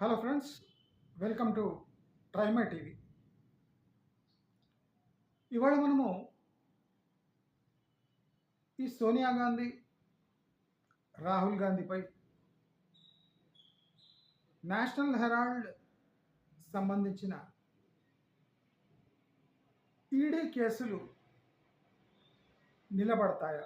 Hello friends welcome to Trima TV. ఇవాళ మనము ఈ సోనియా గాంధీ రాహుల్ గాంధీపై నేషనల్ హెరాల్డ్ సంబంధించిన ఈడీ కేసులు నిలబడతాయా?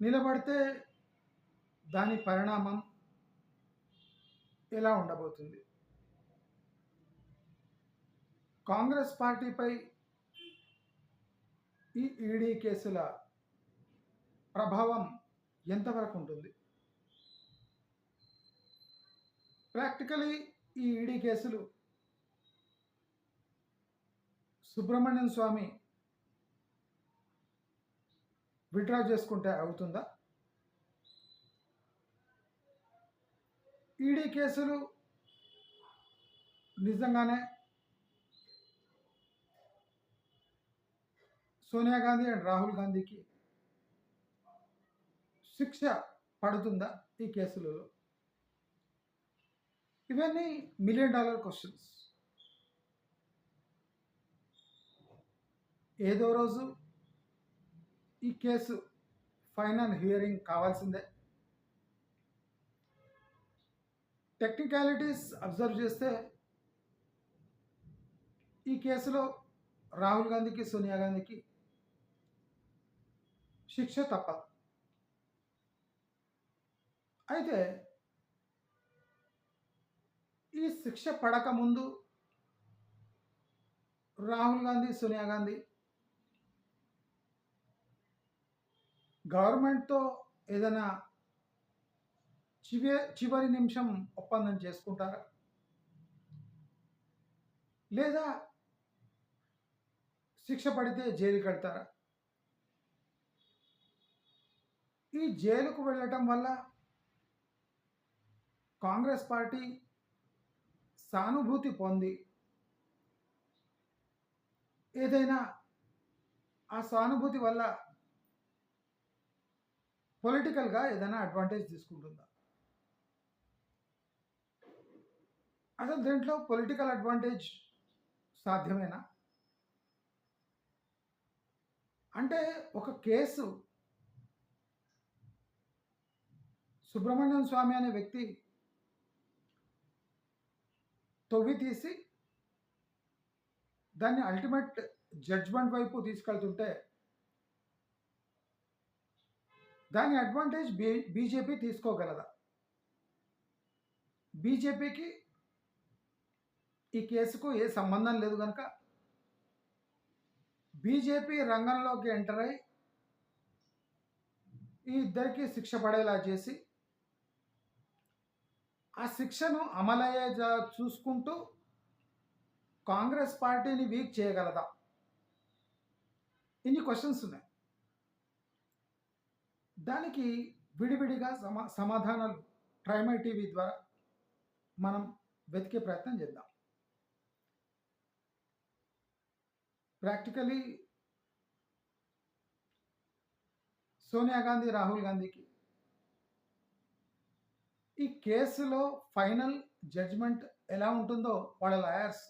నిలబడితే దాని పరిణామం ఎలా ఉండబోతుంది? కాంగ్రెస్ పార్టీపై ఈ ఈడీ కేసుల ప్రభావం ఎంతవరకు ఉంటుంది? ప్రాక్టికలీ ఈ ఈడీ కేసులు సుబ్రహ్మణ్యం స్వామి విడ్రా చేసుకుంటే అవుతుందా? ఈడీ కేసులు నిజంగానే సోనియా గాంధీ అండ్ రాహుల్ గాంధీకి శిక్ష పడుతుందా ఈ కేసులలో? ఇవన్నీ మిలియన్ డాలర్ క్వశ్చన్స్. ఏదో రోజు ఈ కేసు ఫైనల్ హియరింగ్ కావాల్సిందే. టెక్నికాలిటీస్ అబ్జర్వ్ చేస్తే ఈ కేసులో రాహుల్ గాంధీకి సోనియా గాంధీకి శిక్ష తప్పదు. అయితే ఈ శిక్ష పడక ముందు రాహుల్ గాంధీ సోనియా గాంధీ గవర్నమెంట్తో ఏదైనా చివరి చివరి నిమిషం ఒప్పందం చేసుకుంటారా? లేదా శిక్ష పడితే జైలు కడతారా? ఈ జైలుకు వెళ్ళటం వల్ల కాంగ్రెస్ పార్టీ సానుభూతి పొంది ఏదైనా ఆ సానుభూతి వల్ల పొలిటికల్గా ఏదైనా అడ్వాంటేజ్ తీసుకుంటుందా? అసలు దీంట్లో పొలిటికల్ అడ్వాంటేజ్ సాధ్యమేనా? అంటే ఒక కేసు సుబ్రహ్మణ్యం స్వామి అనే వ్యక్తి తొవ్వి తీసి దాన్ని అల్టిమేట్ జడ్జ్మెంట్ వైపు తీసుకెళ్తుంటే దాని అడ్వాంటేజ్ బీ బీజేపీ తీసుకోగలదా? బీజేపీకి ఈ కేసుకు ఏ సంబంధం లేదు కనుక బీజేపీ రంగంలోకి ఎంటర్ అయి ఈ ఇద్దరికి శిక్ష పడేలా చేసి ఆ శిక్షను అమలయ్యే చూసుకుంటూ కాంగ్రెస్ పార్టీని వీక్ చేయగలదా? ఇన్ని క్వశ్చన్స్ ఉన్నాయి. దానికి విడివిడిగా సమా సమాధానాలు ప్రైమరీ టీవీ ద్వారా మనం వెతికే ప్రయత్నం చేద్దాం. ప్రాక్టికలీ సోనియా గాంధీ రాహుల్ గాంధీకి ఈ కేసులో ఫైనల్ జడ్జ్మెంట్ ఎలా ఉంటుందో వాళ్ళ లాయర్స్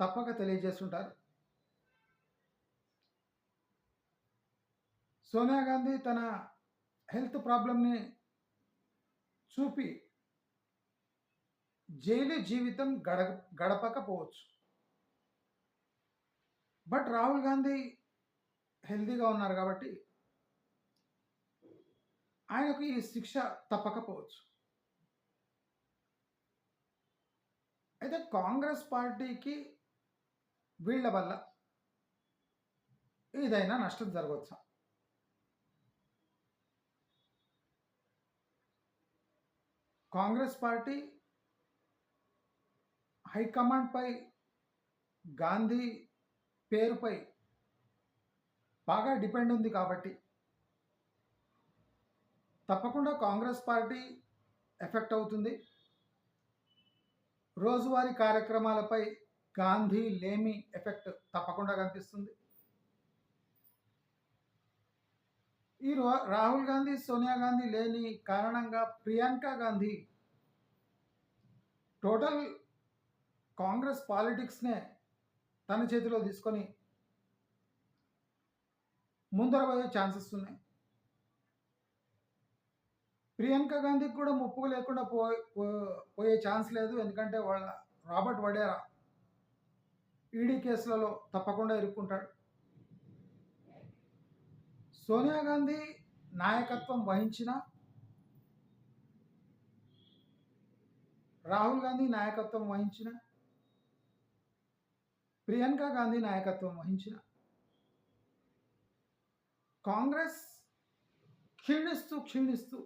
తప్పక తెలియజేస్తుంటారు. సోనియా గాంధీ తన హెల్త్ ప్రాబ్లమ్ని చూపి జైలు జీవితం గడ గడపకపోవచ్చు. బట్ రాహుల్ గాంధీ హెల్తీగా ఉన్నారు కాబట్టి ఆయనకు ఈ శిక్ష తప్పకపోవచ్చు. అయితే కాంగ్రెస్ పార్టీకి వీళ్ళ వల్ల ఏదైనా నష్టం జరగవచ్చా? కాంగ్రెస్ పార్టీ హైకమాండ్పై గాంధీ పేరుపై బాగా డిపెండ్ ఉంది కాబట్టి తప్పకుండా కాంగ్రెస్ పార్టీ ఎఫెక్ట్ అవుతుంది. రోజువారీ కార్యక్రమాలపై గాంధీ లేమి ఎఫెక్ట్ తప్పకుండా కనిపిస్తుంది. ఈ రాహుల్ గాంధీ సోనియా గాంధీ లేని కారణంగా ప్రియాంక గాంధీ టోటల్ కాంగ్రెస్ పాలిటిక్స్నే తన చేతిలో తీసుకొని ముందర పోయే ఛాన్సెస్ ఉన్నాయి. ప్రియాంక గాంధీకి కూడా ముప్పు లేకుండా పో పో- పోయే ఛాన్స్ లేదు. ఎందుకంటే వాళ్ళ రాబర్ట్ వడేరా ఈడీ కేసులలో తప్పకుండా ఇరుక్కుంటాడు. సోనియా గాంధీ నాయకత్వం వహించిన రాహుల్ గాంధీ నాయకత్వం వహించిన ప్రియాంక గాంధీ నాయకత్వం వహించిన. కాంగ్రెస్ క్షీణిస్తూ క్షీణిస్తూ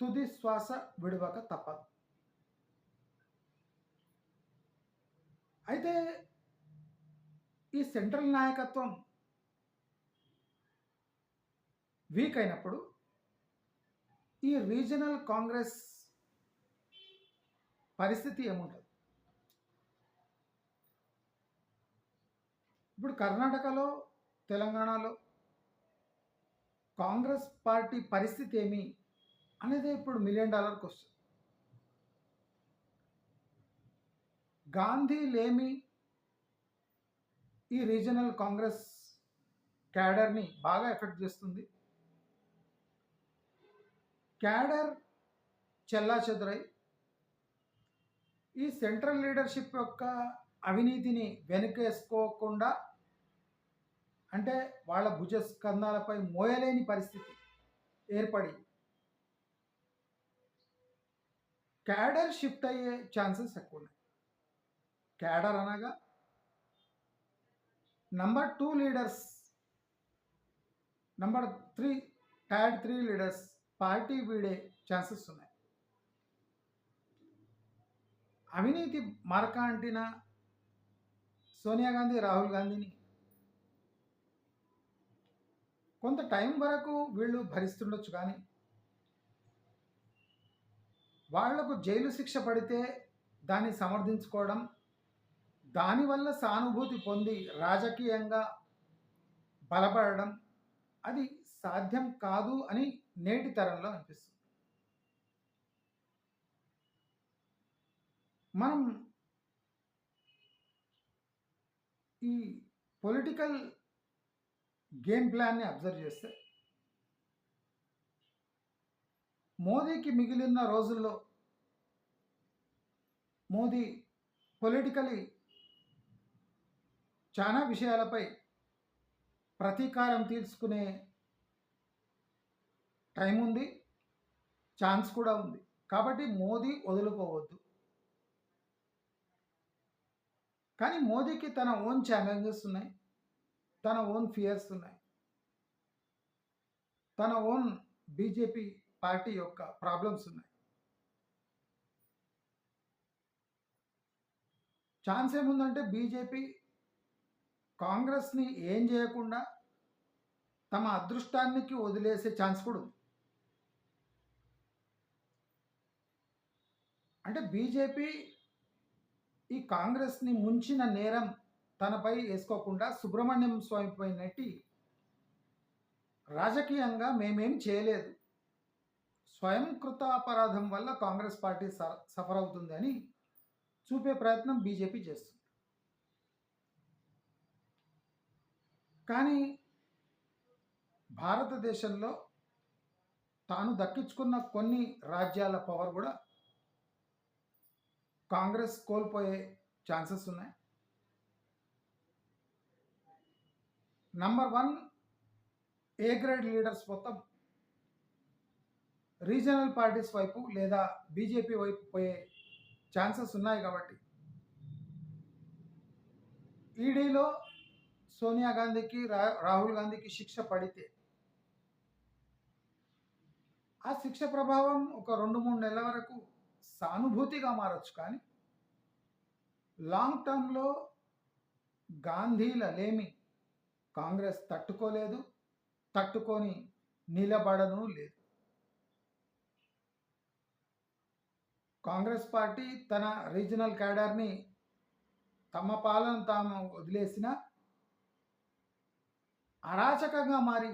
తుది శ్వాస విడవక తప్పదు. అయితే ఈ సెంట్రల్ నాయకత్వం వీక్ అయినప్పుడు ఈ రీజనల్ కాంగ్రెస్ పరిస్థితి ఏముంటుంది? ఇప్పుడు కర్ణాటకలో తెలంగాణలో కాంగ్రెస్ పార్టీ పరిస్థితి ఏమి అనేది ఇప్పుడు మిలియన్ డాలర్ క్వశ్చన్. గాంధీ లేమి ఈ రీజనల్ కాంగ్రెస్ క్యాడర్ని బాగా ఎఫెక్ట్ చేస్తుంది. క్యాడర్ చెల్లా చెదురై ఈ సెంట్రల్ లీడర్షిప్ యొక్క అవినీతిని వెనుకేసుకోకుండా అంటే వాళ్ళ భుజ స్కంధాలపై మోయలేని పరిస్థితి ఏర్పడి క్యాడర్ షిఫ్ట్ అయ్యే ఛాన్సెస్ ఎక్కువ ఉన్నాయి. క్యాడర్ అనగా number two leaders number three ట్యాడ్ three leaders party వీడే ఛాన్సెస్ ఉన్నాయి. అవినీతి మార్క అంటిన సోనియా గాంధీ రాహుల్ గాంధీని కొంత టైం వరకు వీళ్ళు భరిస్తుండొచ్చు కానీ వాళ్ళకు జైలు శిక్ష పడితే దాన్ని సమర్థించుకోవడం దానివల్ల సానుభూతి పొంది రాజకీయంగా బలపడడం అది సాధ్యం కాదు అని నేటి తరంలో అనిపిస్తుంది. మనం ఈ పొలిటికల్ గేమ్ ప్లాన్ని అబ్జర్వ్ చేస్తే మోదీకి మిగిలిన రోజుల్లో మోదీ పొలిటికలీ చాలా విషయాలపై ప్రతీకారం తీర్చుకునే టైం ఉంది ఛాన్స్ కూడా ఉంది. కాబట్టి మోదీ వదులుకోవద్దు. కానీ మోదీకి తన ఓన్ ఛాలెంజెస్ ఉన్నాయి. తన ఓన్ ఫియర్స్ ఉన్నాయి. తన ఓన్ బీజేపీ పార్టీ యొక్క ప్రాబ్లమ్స్ ఉన్నాయి. ఛాన్స్ ఏముందంటే బీజేపీ కాంగ్రెస్ని ఏం చేయకుండా తమ అదృష్టానికి వదిలేసే ఛాన్స్ కూడా ఉంది. అంటే బీజేపీ ఈ కాంగ్రెస్ని ముంచిన నేరం తనపై వేసుకోకుండా సుబ్రహ్మణ్యం స్వామిపై నటి రాజకీయంగా మేమేం చేయలేదు. స్వయం కృతాపరాధం వల్ల కాంగ్రెస్ పార్టీ స- సఫర్ అవుతుంది అని చూపే ప్రయత్నం బీజేపీ చేస్తుంది. కానీ భారతదేశంలో తాను దక్కించుకున్న కొన్ని రాజ్యాల పవర్ కూడా కాంగ్రెస్ కోల్పోయే ఛాన్సెస్ ఉన్నాయి. Number one A grade leaders మొత్తం రీజనల్ పార్టీస్ వైపు లేదా బీజేపీ వైపు పోయే ఛాన్సెస్ ఉన్నాయి కాబట్టి. ఈడీలో సోనియా గాంధీకి రా రాహుల్ గాంధీకి శిక్ష పడితే ఆ శిక్ష ప్రభావం ఒక రెండు మూడు నెలల వరకు సానుభూతిగా మారచ్చు కానీ లాంగ్ టర్మ్లో గాంధీల లేమి కాంగ్రెస్ తట్టుకోలేదు తట్టుకొని నిలబడను లేదు. కాంగ్రెస్ పార్టీ తన రీజనల్ క్యాడర్ని తమ పాలన తాము వదిలేసిన అరాచకంగా మారి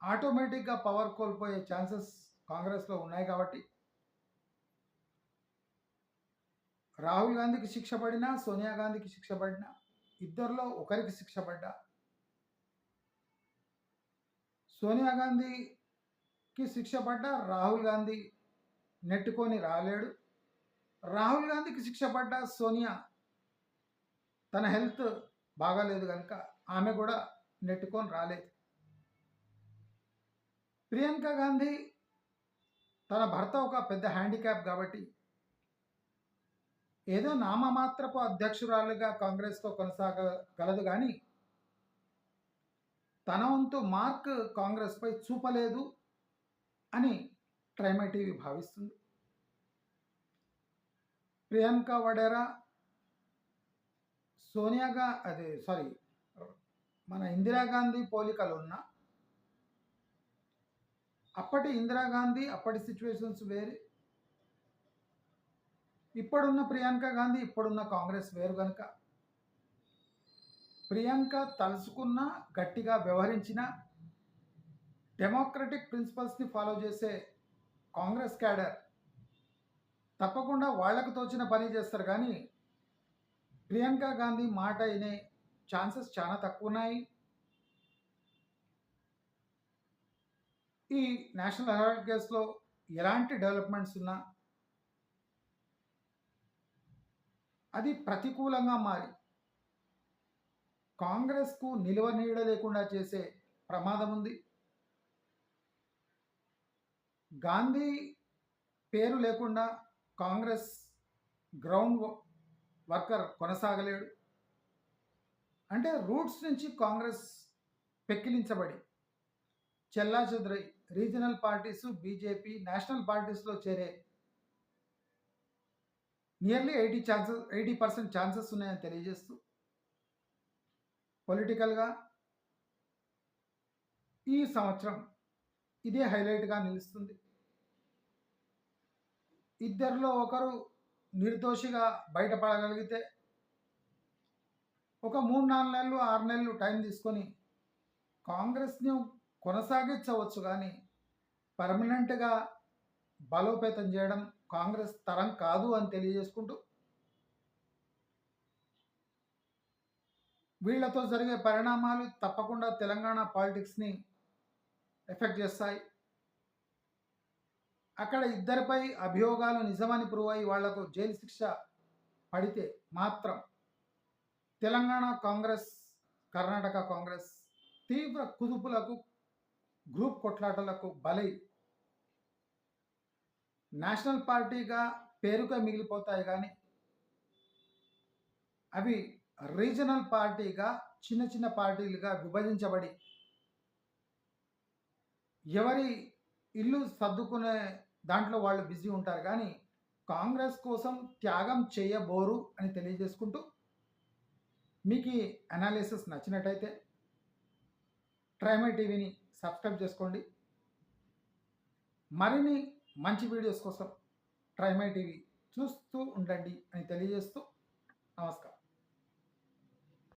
ఆటోమేటిక్గా పవర్ కోల్పోయే ఛాన్సెస్ కాంగ్రెస్లో ఉన్నాయి కాబట్టి రాహుల్ గాంధీకి శిక్ష పడినా సోనియా గాంధీకి శిక్ష పడినా ఇద్దరిలో ఒకరికి శిక్ష పడ్డా సోనియా గాంధీకి శిక్ష పడ్డ రాహుల్ గాంధీ నెట్టుకొని రాలేడు. రాహుల్ గాంధీకి శిక్ష పడ్డ సోనియా తన హెల్త్ బాగాలేదు కనుక ఆమె కూడా నెట్టుకొని రాలేదు. ప్రియాంక గాంధీ తన భర్త ఒక పెద్ద హ్యాండిక్యాప్ కాబట్టి ఏదో నామమాత్రపు అధ్యక్షురాలుగా కాంగ్రెస్తో కొనసాగగలదు కానీ తన వంతు మార్క్ కాంగ్రెస్పై చూపలేదు అని ట్రైమా టీవీ భావిస్తుంది. ప్రియాంక వడేరా సోనియాగా అదే సారీ మన ఇందిరాగాంధీ పోలికలు ఉన్న అప్పటి ఇందిరాగాంధీ అప్పటి సిచ్యువేషన్స్ వేరే. ఇప్పుడున్న ప్రియాంక గాంధీ ఇప్పుడున్న కాంగ్రెస్ వేరు కనుక ప్రియాంక తలుసుకున్న గట్టిగా వ్యవహరించిన డెమోక్రటిక్ ప్రిన్సిపల్స్ని ఫాలో చేసే కాంగ్రెస్ క్యాడర్ తప్పకుండా వాళ్ళకు తోచిన పని చేస్తారు కానీ ప్రియాంక గాంధీ మాట వినే ఛాన్సెస్ చాలా తక్కువ ఉన్నాయి ఈ నేషనల్ హెరాల్డ్ కేసులో ఎలాంటి డెవలప్మెంట్స్ ఉన్నా అది ప్రతికూలంగా మారి కాంగ్రెస్కు నిలువ నీడ లేకుండా చేసే ప్రమాదం ఉంది. గాంధీ పేరు లేకుండా కాంగ్రెస్ గ్రౌండ్ వర్కర్ కొనసాగలేడు. అంటే రూట్స్ నుంచి కాంగ్రెస్ పెక్కిలించబడి చెల్లాచెదురై రీజనల్ పార్టీస్ బీజేపీ నేషనల్ పార్టీస్లో చేరే nearly eighty chances eighty percent chances ఉన్నాయని తెలియజేస్తూ పొలిటికల్గా ఈ సంవత్సరం ఇదే హైలైట్గా నిలుస్తుంది. ఇద్దరిలో ఒకరు నిర్దోషిగా బయటపడగలిగితే ఒక మూడు నాలుగు నెలలు ఆరు నెలలు టైం తీసుకొని కాంగ్రెస్ని కొనసాగించవచ్చు కానీ పర్మనెంట్గా బలోపేతం చేయడం కాంగ్రెస్ తరం కాదు అని తెలియజేసుకుంటూ వీళ్ళతో జరిగే పరిణామాలు తప్పకుండా తెలంగాణ పాలిటిక్స్ని ఎఫెక్ట్ చేస్తాయి. అక్కడ ఇద్దరిపై అభియోగాలు నిజమని ప్రూవ్ అయ్యి వాళ్ళతో జైలు శిక్ష పడితే మాత్రం తెలంగాణ కాంగ్రెస్ కర్ణాటక కాంగ్రెస్ తీవ్ర కుదుపులకు గ్రూప్ కొట్లాటలకు బలై నేషనల్ పార్టీగా పేరుగా మిగిలిపోతాయి కానీ అవి రీజనల్ పార్టీగా చిన్న చిన్న పార్టీలుగా విభజించబడి ఎవరి ఇల్లు సర్దుకునే దాంట్లో వాళ్ళు బిజీ ఉంటారు. కానీ కాంగ్రెస్ కోసం త్యాగం చేయబోరు అని తెలియజేసుకుంటూ మీకు ఈ అనాలిసిస్ నచ్చినట్టయితే ట్రైమై టీవీని సబ్స్క్రైబ్ చేసుకోండి. మరిన్ని మంచి వీడియోస్ కోసం ట్రైమై టీవీ చూస్తూ ఉండండి అని తెలియజేస్తూ నమస్కారం.